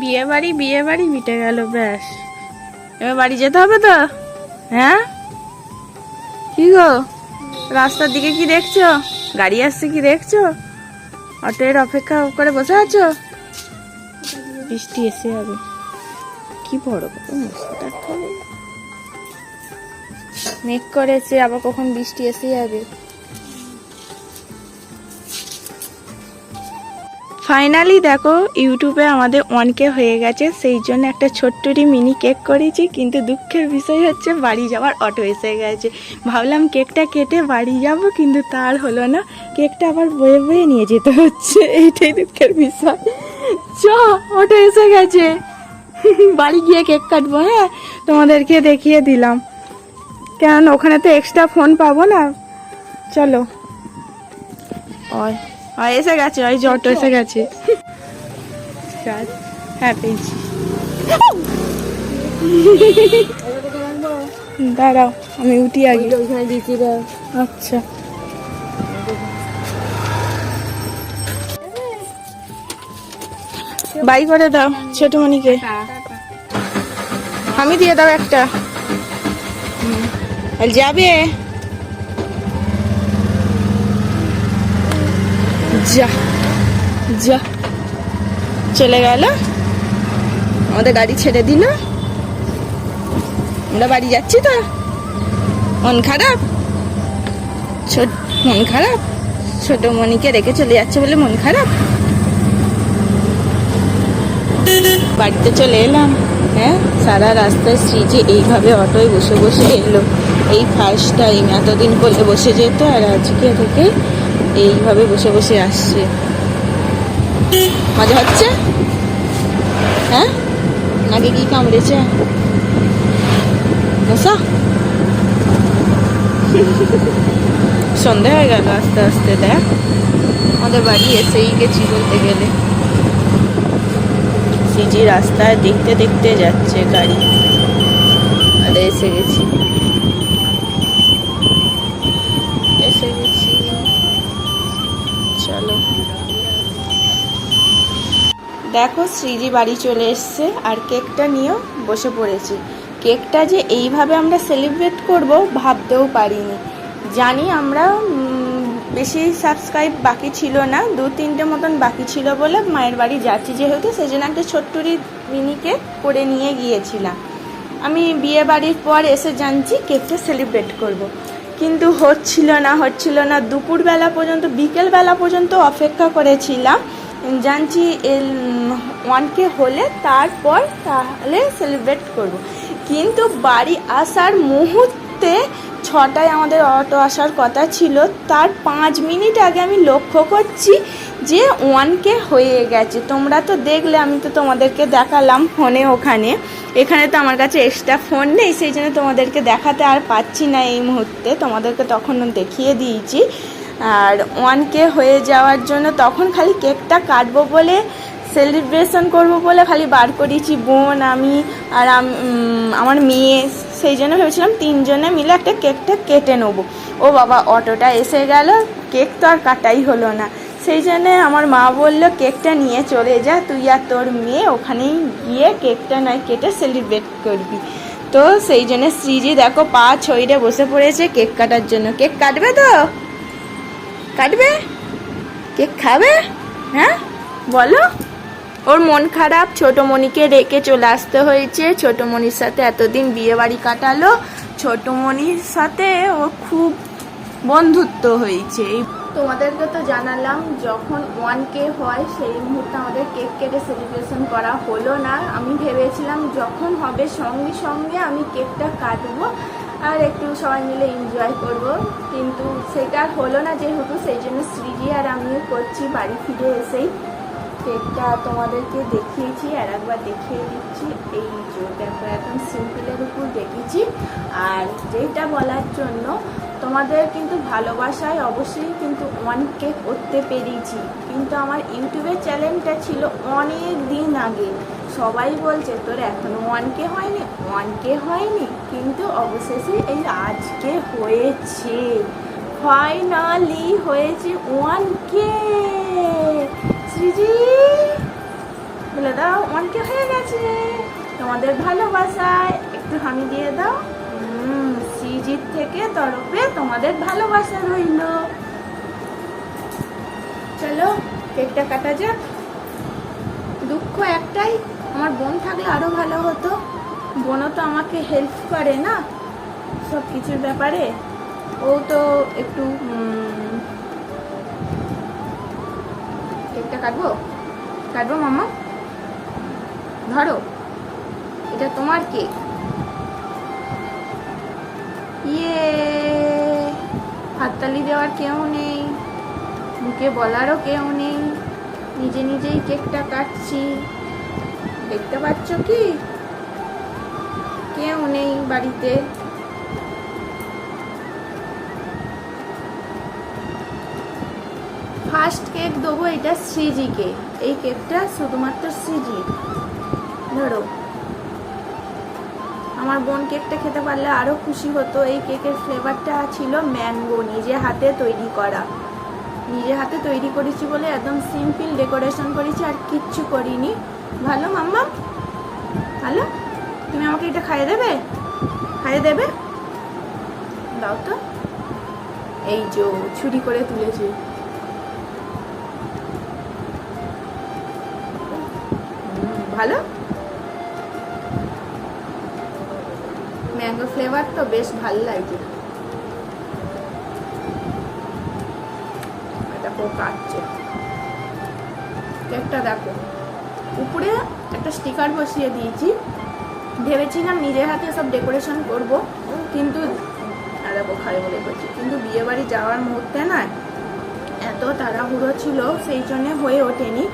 বিয়ে বাড়ি বিয়ে বাড়ি মিটে গেল, ব্যাস। এবার বাড়ি যেতে হবে তো? হ্যাঁ? কি গো? রাস্তার দিকে কি দেখছ? গাড়ি আসছে কি দেখছ? অটোয়ের অপেক্ষা করে বসে আছো? বৃষ্টি এসে যাবে। কি বড় মেঘ করেছে, আবার কখন বৃষ্টি এসে যাবে। ফাইনালি দেখো ইউটিউবে আমাদের ওয়ান কে হয়ে গেছে, সেই জন্য একটা ছোট্টরি মিনি কেক করেছি, কিন্তু দুঃখের বিষয় হচ্ছে বাড়ি যাওয়ার অটো এসে গেছে। ভাবলাম কেকটা কেটে বাড়ি যাব, কিন্তু তার হলো না। কেকটা আবার বয়ে বয়ে নিয়ে যেতে হচ্ছে, এইটাই দুঃখের বিষয়। চ অটো এসে গেছে। বাড়ি গিয়ে কেক কাটবো হ্যাঁ? তোমাদেরকে দেখিয়ে দিলাম। কেন, ওখানে তো এক্সট্রা ফোন পাবো না? চলো। ওই। ওই এসে গেছে ওই জট এসে গেছে। হ্যাঁ পেয়েছি দাঁড়াও আমি উঠি আগে। আচ্ছা। বাই করে দাও ছোট মনিকে আমি দিয়ে দাও একটা। যাবে? যা যা। চলে গেল। আমাদের গাড়ি ছেড়ে দিল। আমরা বাড়ি যাচ্ছি তো। মন খারাপ? ছোট মন খারাপ? ছোট মনিকে রেখে চলে যাচ্ছে বলে মন খারাপ? বাড়িতে চলে এলাম। হ্যাঁ সারা রাস্তায় শ্রীজি এইভাবে অটোয় বসে বসে এলো। এই ফার্স্ট টাইম এতদিন করলে বসে যেত আর আজকে থেকে এইভাবে বসে বসে আসছে। মজা হচ্ছে? হ্যাঁ? নাকি কি কামড়েছে? মশা? সন্ধে হয়ে গেল আস্তে আস্তে, দেখ। আমাদের বাড়ি এসেই গেছি বলতে গেলে। সিজি রাস্তায় দেখতে দেখতে যাচ্ছে গাড়ি। আর, এসে গেছি এসে গেছি চলো দেখো শ্রীজি বাড়ি চলে এসছে আর কেকটা নিয়েও বসে পড়েছি। কেকটা যে এইভাবে আমরা সেলিব্রেট করব ভাবতেও পারিনি। জানি আমরা বেশি সাবস্ক্রাইব বাকি ছিল না, দু তিনটে মতন বাকি ছিল বলে মায়ের বাড়ি যাচ্ছি যেহেতু সেই জন্য একটা ছোট্টরি মিনি কেক করে নিয়ে গিয়েছিলাম। আমি বিয়ে বাড়ির পর এসে জানছি কেকটা সেলিব্রেট করব। কিন্তু হচ্ছিল না হচ্ছিল না। দুপুরবেলা পর্যন্ত, বিকেলবেলা পর্যন্ত অপেক্ষা করেছিলাম। জানছি ওয়ানকে হলে তারপর তাহলে সেলিব্রেট করব। কিন্তু বাড়ি আসার মুহূর্তে ছটায় আমাদের অটো আসার কথা ছিল। তার পাঁচ মিনিট আগে আমি লক্ষ্য করছি যে ওয়ানকে হয়ে গেছে। তোমরা তো দেখলে, আমি তো তোমাদেরকে দেখালাম ফোনে ওখানে। এখানে তো আমার কাছে এক্সট্রা ফোন নেই, সেই জন্য তোমাদেরকে দেখাতে আর পাচ্ছি না এই মুহূর্তে। তোমাদেরকে তখন দেখিয়ে দিয়েছি। আর ওয়ানকে হয়ে যাওয়ার জন্য তখন খালি কেকটা কাটবো বলে সেলিব্রেশন করব বলে খালি বার করেছি বোন, আমি আর আমার মেয়ে। সেই জন্য ভেবেছিলাম তিনজনে মিলে একটা কেকটা কেটে নেব। ও বাবা, অটোটা এসে গেল। কেক তো আর কাটাই হলো না। সেই জন্যে আমার মা বলল, কেকটা নিয়ে চলে যা। তুই আর তোর মেয়ে ওখানেই গিয়ে কেকটা নয়, কেটে সেলিব্রেট করবি। তো সেই জন্য শ্রীজি দেখো পা ছইরে বসে পড়েছে কেক কাটার জন্য। কেক কাটবে তো? কাটবে? কেক খাবে? হ্যাঁ? বলো। ওর মন খারাপ, ছোট মনিকে রেখে চলে আসতে হয়েছে। ছোট মনির সাথে এতদিন বিয়ে বাড়ি কাটালো। ছোট মনির সাথে ও খুব বন্ধুত্ব হয়েছে। তোমাদেরকে তো জানালাম, যখন ওয়ান কে হয়, সেই মুহূর্তে আমাদের কেক কেটে সেলিব্রেশন করা হলো না। আমি ভেবেছিলাম যখন হবে সঙ্গে সঙ্গে আমি কেকটা কাটবো। আর একটু সবাই মিলে এনজয় করব। কিন্তু সেটা হলো না যেহেতু, সেই জন্য শ্রীজি আর আমিও করছি বাড়ি ফিরে এসেই। কেকটা তোমাদেরকে দেখিয়েছি, আর একবার দেখিয়ে দিচ্ছি। এই যে দেখো, একদম সিম্পলের উপর দেখেছি আর যেটা বলার জন্য, তোমাদের কিন্তু ভালোবাসায় অবশ্যই কিন্তু ওয়ান কে করতে পেরেছি। কিন্তু আমার ইউটিউবের চ্যানেলটা ছিল অনেক দিন আগে। সবাই বলছে, তোর এখনও ওয়ান কে হয়নি? ওয়ান কে হয়নি, কিন্তু অবশেষে এই আজকে হয়েছে। ফাইনালি হয়েছে ওয়ান কে শ্রীজি, বলে দাও, অনেকে হয়ে গেছে। তোমাদের ভালোবাসায় একটু হামি দিয়ে দাও। শ্রীজিৎ থেকে তরফে তোমাদের ভালোবাসা রইল। চলো, কেকটা কাটা যাক। দুঃখ একটাই আমার বোন থাকলে আরও ভালো হতো। বোনও তো আমাকে হেল্প করে না সব কিছুর ব্যাপারে। ও তো একটু কেকটা কাটবো? কাটবো মামা ধরো, এটা তোমার কেক। ইয়ে হাততালি দেওয়ার কেউ নেই মুখে বলারও কেউ নেই। নিজে নিজেই কেকটা কাটছি। দেখতে পাচ্ছ কি? কেউ নেই বাড়িতে। ফার্স্ট কেক দেবো, এটা শ্রীজিকে এই কেকটা শুধুমাত্র শ্রীজি ধরো। আমার বোন কেকটা খেতে পারলে আরও খুশি হতো। এই কেকের ফ্লেভারটা ছিল ম্যাঙ্গো নিজে হাতে তৈরি করা। নিজে হাতে তৈরি করেছি বলে একদম সিম্পল ডেকোরেশন করেছি আর কিচ্ছু করিনি। ভালো, মাম্মা? ভালো? তুমি আমাকে এটা খাইয়ে দেবে? খাইয়ে দেবে? দাও তো। এই যে ছুরি করে তুলেছি। ভালো? ম্যাঙ্গো ফ্লেভার তো বেশ ভালো লাগছে এটা খুব কাটছে কেকটা দেখো। উপরে একটা স্টিকার বসিয়ে দিয়েছি। ভেবেছিলাম নিজের হাতে সব ডেকোরেশন করব, কিন্তু দেখো খাই বলে করছি। কিন্তু বিয়েবাড়ি যাওয়ার মুহূর্তে না এত তাড়াহুড়ো ছিল, সেই জন্য হয়ে ওঠেনি।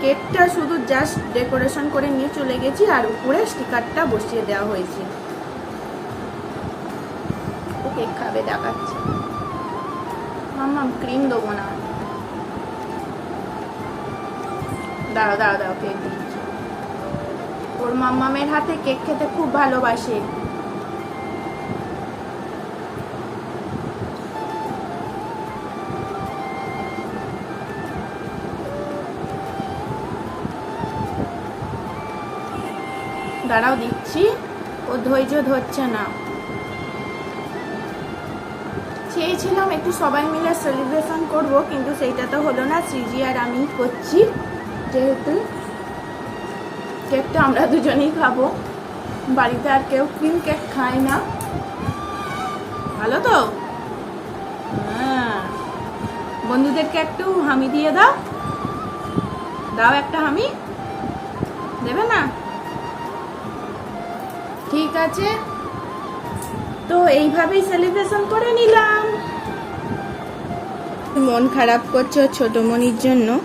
কেকটা শুধু জাস্ট ডেকোরেশন করে নিয়ে চলে গেছি, আর উপরে স্টিকারটা বসিয়ে দেওয়া হয়েছে। ও কেক খাবে, দেখাচ্ছে। মাম্মা ক্রিম দেবো না। দাঁড়া দাঁড়া দাঁড়া কেক দিচ্ছি। ওর মাম্মামের হাতে কেক খেতে খুব ভালোবাসে। দাঁড়াও, দিচ্ছি। ও ধৈর্য ধরছে না। চেয়েছিলাম একটু সবাই মিলে সেলিব্রেশন করব, কিন্তু সেইটা তো হলো না। শ্রীজি আর আমি করছি। যেহেতু কেকটা আমরা দুজনেই খাব, বাড়িতে আর কেউ ক্রিম কেক খায় না। ভালো তো? হ্যাঁ। বন্ধুদেরকে একটু হামি দিয়ে দাও। দাও একটা হামি। দেবে না? ঠিক আছে। তো এইভাবেই সেলিব্রেশন করে নিলাম। মন খারাপ করছে ছোট মনির জন্য।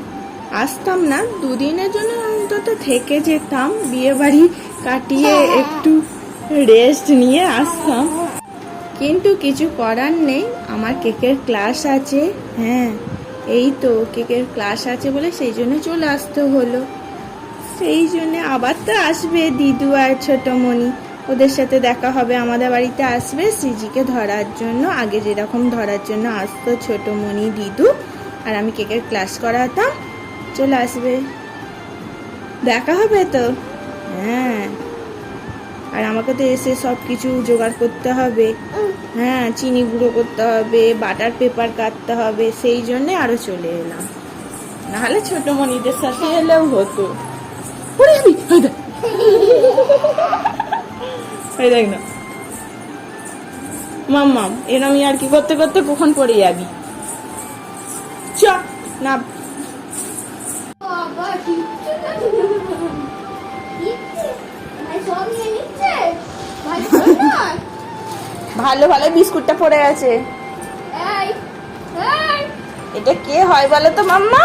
আসতাম না। দুদিনের জন্য অন্তত থেকে যেতাম। বিয়ে বাড়ি কাটিয়ে একটু রেস্ট নিয়ে আসতাম। কিন্তু কিছু করার নেই। আমার কেকের ক্লাস আছে। হ্যাঁ এই তো কেকের ক্লাস আছে বলে সেই জন্য চলে আসতে হলো। সেই জন্য আবার তো আসবে দিদু আর ছোটমণি। ওদের সাথে দেখা হবে আমাদের বাড়িতে আসবে। সিজিকে ধরার জন্য আগে যেরকম ধরার জন্য আসতো ছোটমণি দিদু। আর আমি কেকের ক্লাস করাতাম। চলে আসবে। দেখা হবে তো? হ্যাঁ। আর আমাকে তো এসে সব কিছু জোগাড় করতে হবে। হ্যাঁ চিনি গুঁড়ো করতে হবে, বাটার পেপার কাটতে হবে, সেই জন্যে আরও চলে এলাম। নাহলে ছোট মনিদের সাথে এলেও হতো। দেখ। না। মাম্মাম এরম আর কি করতে করতে কখন পড়ে যাবি? চ না ভালো ভালো বিস্কুটটা পড়ে আছে এটা কে হয় বলো তো মাম্মা?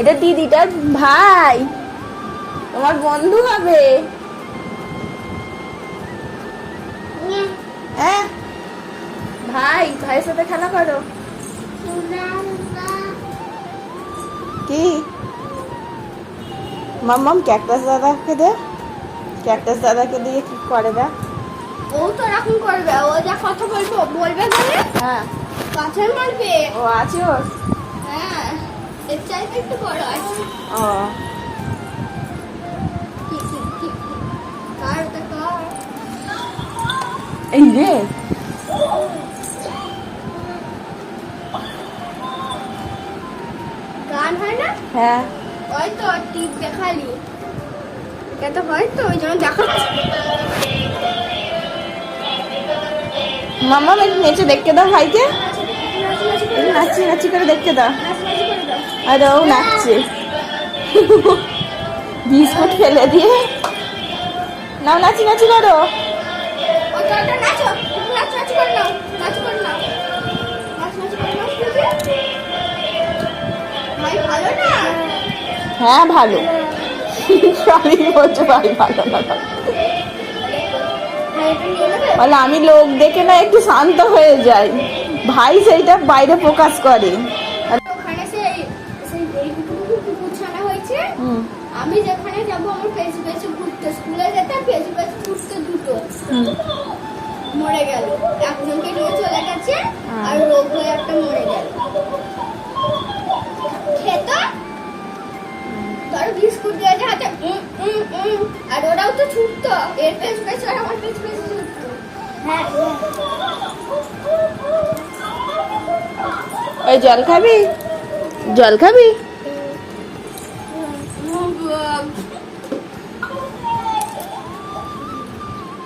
এটা দিদিটার ভাই। তোমার বন্ধু হবে। হ্যাঁ। ভাই ভাইয়ের সাথে খেলা করো। কি? মাম্মাম ক্যাকটাস দাদাকে দে। ক্যাকটাস দাদাকে দিয়ে কি করে দা ও তো এরকম করবে ও যা কথা বলব বলবে বলে? হ্যাঁ। পাথর মারবে? ও আছে ওর? হ্যাঁ এর চাইতে একটু বড় আছে। ও। এই রে। গান হয় না? হ্যাঁ। ওই তো টিপ দেখালি। এটা তো হয় তো ওই জন্য দেখাচ্ছি মামা একটু নেচে দেখতে দাও ভাইকে। নাচি নাচি করে নাচি নাচি করে দেখতে দাও। আর ও নাচছে। বিস্কুট ফেলে দিয়ে। নাও নাচি নাচি করো। হ্যাঁ ভালো। সবই বলছে ভাই ভালো না বলে আমি লোক দেখে না একটু শান্ত হয়ে যাই। ভাই সেইটা বাইরে প্রকাশ করে। আমি যেখানে যাব আমার পেছু পেছু ঘুরতে। স্কুলে যেতে পেছু পেছু ঘুরতে দুটো। মরে গেল। একজনকে নিয়ে চলে গেছে হ্যাঁ। আর রোগ হয়ে একটা মরে গেল। খেত বিস্কুট হাতে উম, উম, উম, আর ওরাও তো ছুটতো। এর পেছু পেছু আর আমার পেছু পেছু ছুটতো। হ্যাঁ ওই জল খাবি? জল খাবি?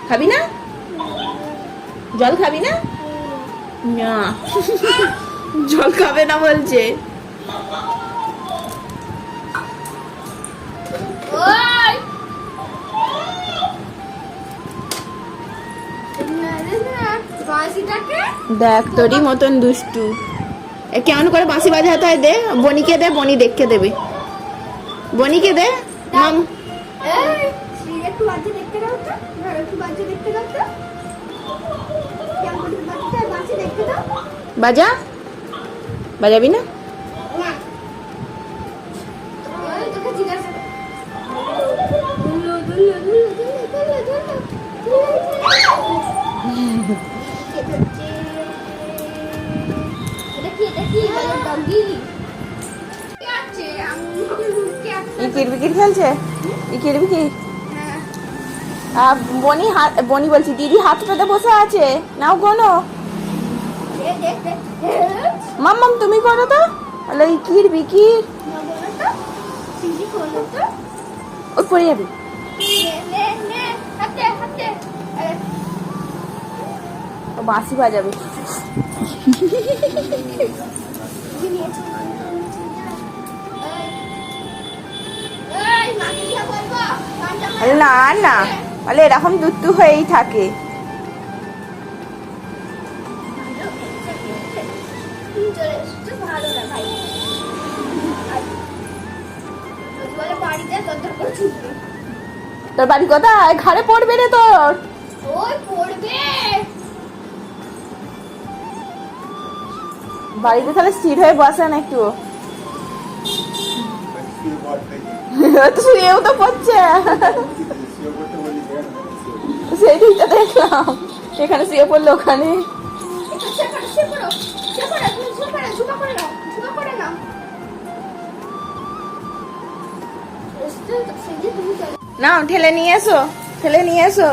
খাবি না? জল খাবি না? না। জল খাবে না বলছে। দেখ, তোরই মতন দুষ্টু। কেমন করে বাঁশি বাজাতে হয় দে বনিকে দে বনি দেখে দেবে। বনিকে দে, মাম। বাজা? বাজাবি একটু ইকির বিকির খেলছে বিকির হ্যাঁ। আর বনি হাত বনি বলছি, দিদি হাত পেতে বসে আছে নাও গোনো। মাম্মাম তুমি করো তো বলে ইকির বিকির। ওই পড়ে যাবে ও, বাঁশি বাজাবে না না। বলে এরকম দুত্তু হয়েই থাকে। তোর বাড়ি কোথায়? ঘাড়ে পড়বে রে তোর। বাড়িতে তাহলে স্থির হয়ে বসে না একটু। শুয়েও তো পড়ছে সেটাই তো দেখলাম। এখানে শুয়ে পড়ল ওখানে। ঠেলে নিয়ে এসো, ঠেলে নিয়ে এসো।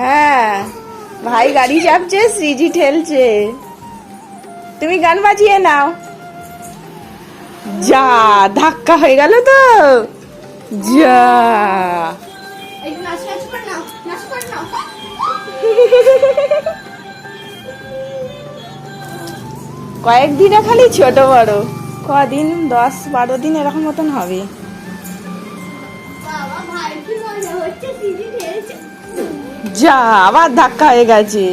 হ্যাঁ ভাই গাড়ি চাপছে, শ্রীজি ঠেলছে। তুমি গান বাজিয়ে নাও। যা ধাক্কা হয়ে গেল তো। যা। কয়েকদিনে খালি ছোট বড় কদিন দশ বারো দিন এরকম মতন হবে। যা আবার ধাক্কা হয়ে গেছে।